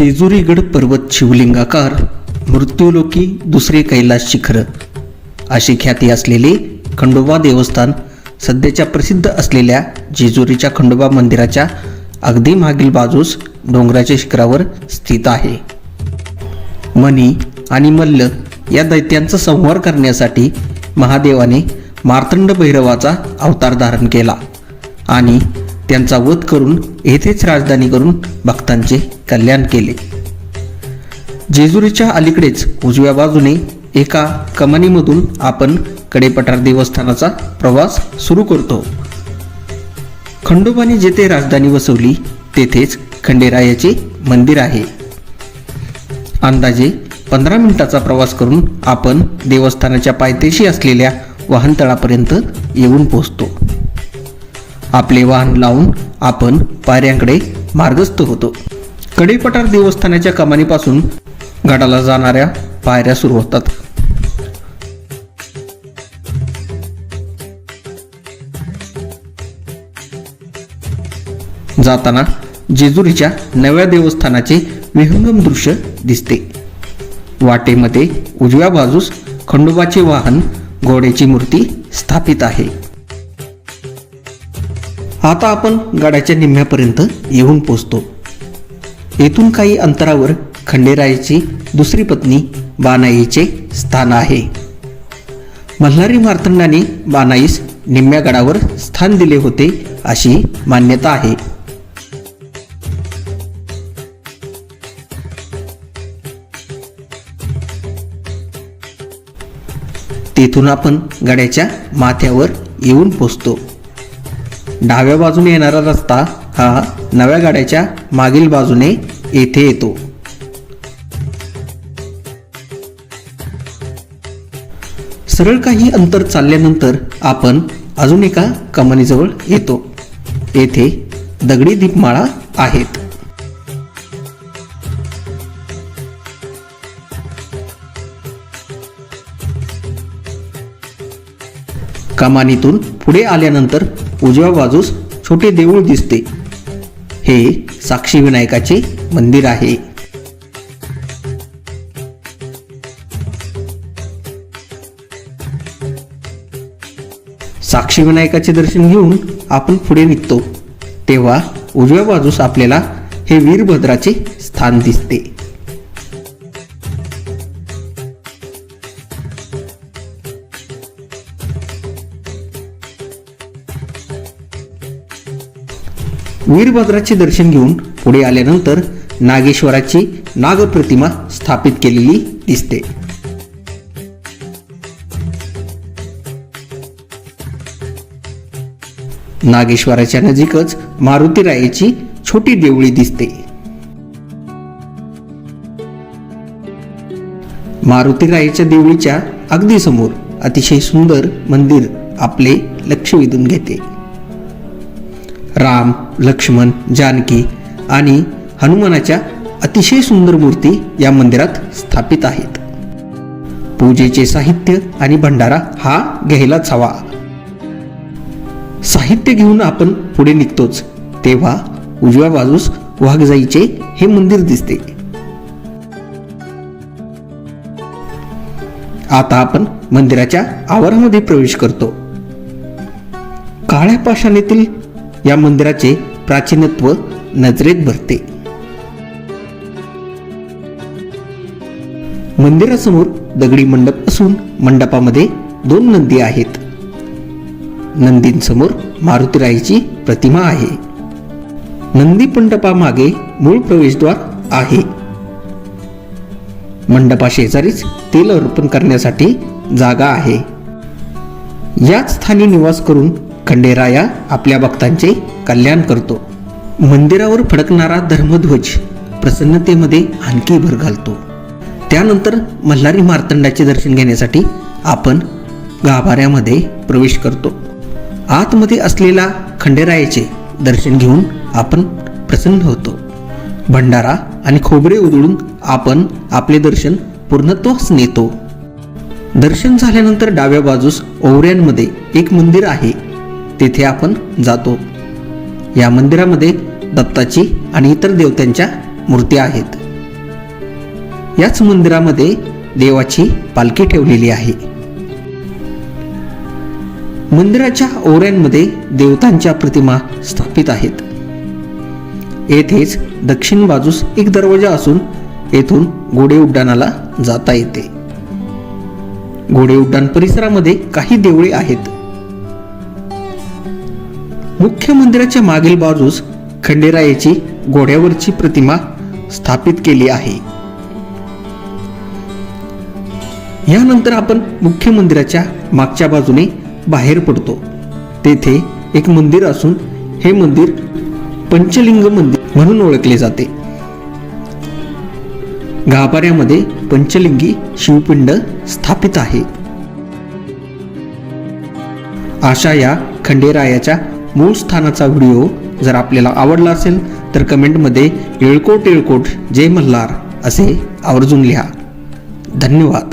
जेजुरीगड पर्वत शिवलिंगाकार मृत्यूलोकी दुसरे कैलास शिखर. अशी ख्याती असलेले खंडोबा देवस्थान सध्याच्या प्रसिद्ध असलेल्या जेजुरीच्या खंडोबा मंदिराच्या अगदी मागील बाजूस डोंगराच्या शिखरावर स्थित आहे. मनी आणि मल्ल या दैत्यांचा संहार करण्यासाठी महादेवाने मार्तंड भैरवाचा अवतार धारण केला आणि त्यांचा वध करून येथेच राजधानी करून भक्तांचे कल्याण केले. जेजुरीच्या अलीकडेच उजव्या बाजूने एका कमानीमधून आपण कडेपठार देवस्थानाचा प्रवास सुरू करतो. खंडोबाने जेथे राजधानी वसवली तेथेच खंडेरायाचे मंदिर आहे. अंदाजे पंधरा मिनिटाचा प्रवास करून आपण देवस्थानाच्या पायथ्याशी असलेल्या वाहनतळापर्यंत येऊन पोहोचतो. आपले वाहन लावून आपण पायऱ्यांकडे मार्गस्थ होतो. कडेपठार देवस्थानाच्या कमानीपासून गडाला जाणाऱ्या पायऱ्या सुरू होतात. जाताना जेजुरीच्या नव्या देवस्थानाचे विहंगम दृश्य दिसते. वाटेमध्ये उजव्या बाजूस खंडोबाचे वाहन घोड्याची मूर्ती स्थापित आहे. आता आपण गडाच्या निम्म्यापर्यंत येऊन पोचतो. येथून काही अंतरावर खंडेरायाची दुसरी पत्नी बानाईचे स्थान आहे. मल्हारी मार्तंडाने बानाईस निम्म्या गडावर स्थान दिले होते अशी मान्यता आहे. तेथून आपण गड्याच्या माथ्यावर येऊन पोचतो. डाव्या बाजूने येणारा रस्ता हा नव्या गाड्याच्या मागील बाजूने येथे येतो. सरळ काही अंतर चालल्यानंतर आपण अजून एका कमानीजवळ येतो. येथे दगडी दीपमाळा आहेत. कमानीतून पुढे आल्यानंतर उजव्या बाजूस छोटे देऊळ दिसते. हे साक्षी विनायकाचे मंदिर आहे. साक्षी विनायकाचे दर्शन घेऊन आपण पुढे निघतो. तेव्हा उजव्या बाजूस आपल्याला हे वीरभद्राचे स्थान दिसते. वीरभद्राचे दर्शन घेऊन पुढे आल्यानंतर नागेश्वराची नागप्रतिमा स्थापित केलेली दिसते. नागेश्वराच्या नजीकच मारुतीरायाची छोटी देवळी दिसते. मारुतीरायाच्या देवळीच्या अगदी समोर अतिशय सुंदर मंदिर आपले लक्ष वेधून घेते. राम लक्ष्मण जानकी आणि हनुमानाच्या अतिशय सुंदर मूर्ती या मंदिरात स्थापित आहेत. पूजेचे साहित्य आणि भंडारा हा घ्यायलाच हवा. साहित्य घेऊन आपण पुढे निघतोच तेव्हा उजव्या बाजूस वाघजाईचे हे मंदिर दिसते. आता आपण मंदिराच्या आवारामध्ये प्रवेश करतो. काळ्या पाषाणीतील या मंदिराचे प्राचीनत्व नजरेत भरते. मंदिरासमोर दगडी मंडप असून मंडपामध्ये दोन नंदी आहेत. नंदींसमोर मारुतीराईची प्रतिमा आहे. नंदी मंडपामागे मूळ प्रवेशद्वार आहे. मंडपा शेजारीच तेल अर्पण करण्यासाठी जागा आहे. याच स्थानी निवास करून खंडेराया आपल्या भक्तांचे कल्याण करतो. मंदिरावर फडकणारा धर्मध्वज प्रसन्नतेमध्ये आणखी भर घालतो. त्यानंतर मल्हारी मार्तंडाचे दर्शन घेण्यासाठी आपण गाभाऱ्यामध्ये प्रवेश करतो. आतमध्ये असलेला खंडेरायाचे दर्शन घेऊन आपण प्रसन्न होतो. भंडारा आणि खोबरे उधळून आपण आपले दर्शन पूर्णत्वास नेतो. दर्शन झाल्यानंतर डाव्या बाजूस ओवऱ्यांमध्ये एक मंदिर आहे. तेथे आपण जातो. या मंदिरामध्ये दत्ताची आणि इतर देवतांच्या मूर्ती आहेत. याच मंदिरामध्ये देवाची पालखी ठेवलेली आहे. मंदिराच्या ओऱ्यांमध्ये देवतांच्या प्रतिमा स्थापित आहेत. येथेच दक्षिण बाजूस एक दरवाजा असून येथून घोडे उड्डाणाला जाता येते. घोडे उड्डाण परिसरामध्ये काही देवळे आहेत. मुख्य मंदिराच्या मागील बाजूस खंडेरायाची घोड्यावरची प्रतिमा स्थापित केली आहे. यानंतर आपण मुख्य मंदिराच्या मागच्या बाजूने बाहेर पडतो. तेथे एक मंदिर असून हे मंदिर पंचलिंग मंदिर म्हणून ओळखले जाते. गाभाऱ्यामध्ये पंचलिंगी शिवपिंड स्थापित आहे. अशा या खंडेरायाच्या मूळ स्थानाचा व्हिडिओ जर आपल्याला आवडला असेल तर कमेंटमध्ये येळकोट येळकोट जय मल्हार असे आवर्जून लिहा. धन्यवाद.